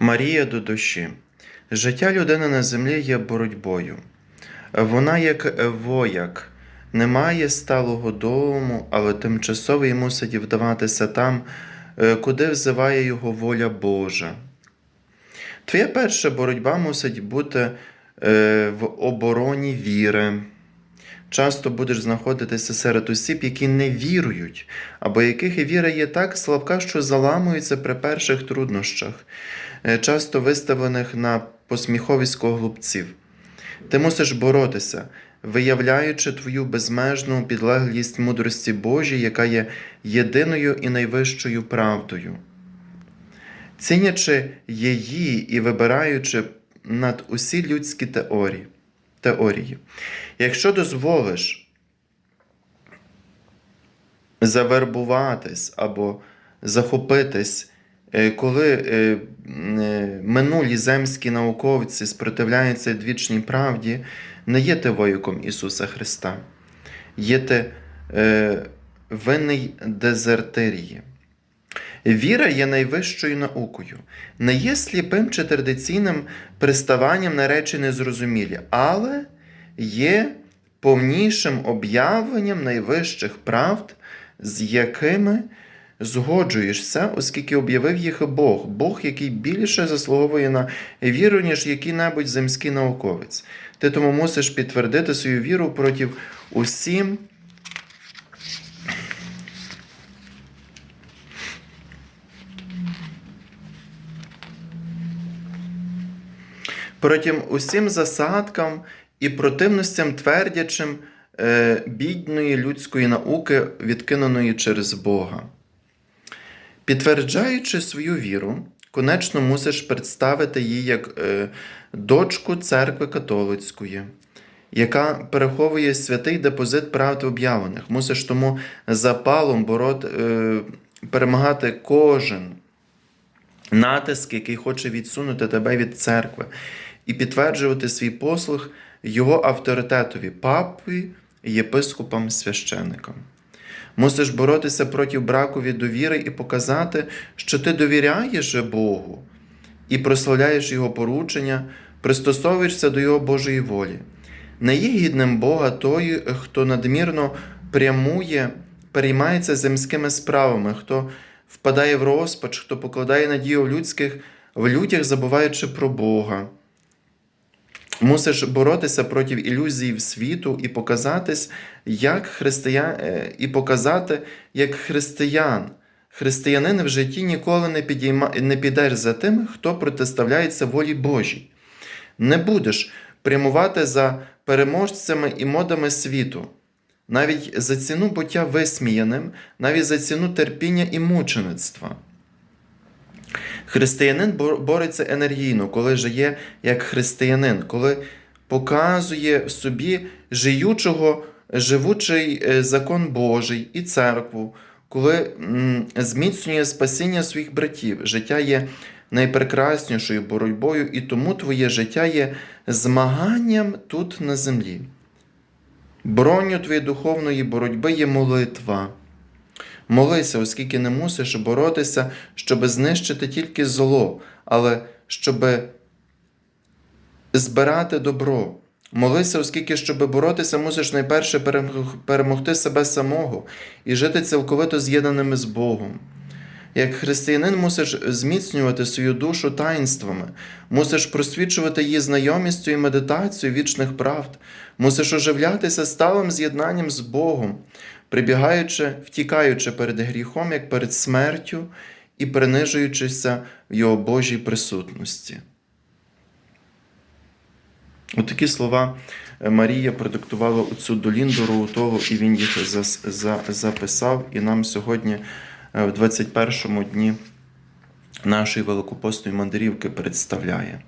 Марія до душі. Життя людини на землі є боротьбою. Вона, як вояк, не має сталого дому, але тимчасово й мусить вдаватися там, е, куди взиває його воля Божа. Твоя перша боротьба мусить бути е, в обороні віри. Часто будеш знаходитися серед осіб, які не вірують, або яких і віра є так слабка, що заламуються при перших труднощах, е, часто виставлених на посміховисько глупців. Ти мусиш боротися, виявляючи твою безмежну підлеглість мудрості Божій, яка є єдиною і найвищою правдою. Цінячи її і вибираючи над усі людські теорії. Теорії. Якщо дозволиш завербуватись або захопитись, е, коли е, е, минулі земські науковці спротивляються двічній правді, не є ти воюком Ісуса Христа, є ти винний дезертирії. Віра є найвищою наукою, не є сліпим чи традиційним приставанням на речі незрозумілі, але є повнішим об'явленням найвищих правд, з якими згоджуєшся, оскільки об'явив їх Бог, Бог, який більше заслуговує на віру, ніж який-небудь земський науковець. Ти тому мусиш підтвердити свою віру проти усім. Протім усім засадкам і противностям твердячим е, бідної людської науки, відкиненої через Бога. Підтверджаючи свою віру, конечно мусиш представити її як е, дочку церкви католицької, яка переховує святий депозит правд об'явлених. Мусиш тому запалом борот, е, перемагати кожен натиск, який хоче відсунути тебе від церкви, і підтверджувати свій послуг його авторитетові, папі, єпископам, священникам. Мусиш боротися проти бракові довіри і показати, що ти довіряєш Богу і прославляєш Його поручення, пристосовуєшся до Його Божої волі. Не є гідним Бога той, хто надмірно прямує, переймається земськими справами, хто впадає в розпач, хто покладає надію в людських, в людях, забуваючи про Бога. Мусиш боротися проти ілюзій світу і показатись як християн, е, і показати як християн. Християнин в житті ніколи не, підійма, не підеш за тим, хто протиставляється волі Божій. Не будеш прямувати за переможцями і модами світу, навіть за ціну буття висміяним, навіть за ціну терпіння і мучеництва. Християнин бореться енергійно, коли жиє як християнин, коли показує в собі жиючого, живучий е, закон Божий і церкву, коли зміцнює спасіння своїх братів. Життя є найпрекраснішою боротьбою, і тому твоє життя є змаганням тут на землі. Броню твоєї духовної боротьби є молитва. Молися, оскільки не мусиш боротися, щоб знищити тільки зло, але щоб збирати добро. Молися, оскільки, щоб боротися, мусиш найперше перемогти себе самого і жити цілковито з'єднаними з Богом. Як християнин мусиш зміцнювати свою душу таїнствами, мусиш просвічувати її знайомістю і медитацією вічних правд, мусиш оживлятися сталим з'єднанням з Богом, прибігаючи, втікаючи перед гріхом, як перед смертю, і принижуючися в Його Божій присутності. Отакі слова е, Марія продиктувала оцю до Ліндору того, і він їх записав. І нам сьогодні, в 21-му дні нашої великопостної мандрівки, представляє.